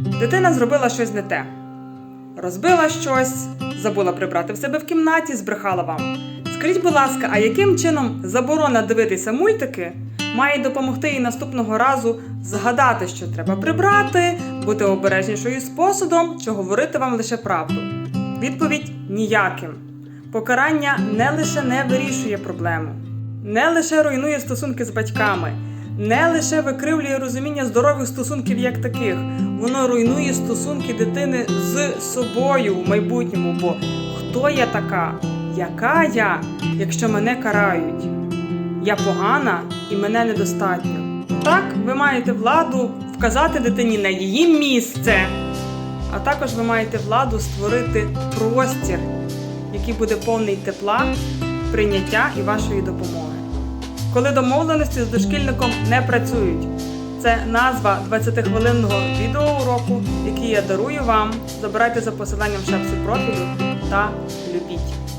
Дитина зробила щось не те. Розбила щось, забула прибрати в себе в кімнаті, збрехала вам. Скажіть, будь ласка, а яким чином заборона дивитися мультики має допомогти їй наступного разу згадати, що треба прибрати, бути обережнішою з посудом, чи говорити вам лише правду? Відповідь ніяким. Покарання не лише не вирішує проблему, не лише руйнує стосунки з батьками, не лише викривлює розуміння здорових стосунків як таких, воно руйнує стосунки дитини з собою в майбутньому. Бо хто я така? Яка я, якщо мене карають? Я погана і мене недостатньо. Так, ви маєте владу вказати дитині на її місце, а також ви маєте владу створити простір, який буде повний тепла, прийняття і вашої допомоги. Коли домовленості з дошкільником не працюють. Це назва 20-хвилинного відеоуроку, який я дарую вам. Забирайте за посиланням шапці профілю та любіть.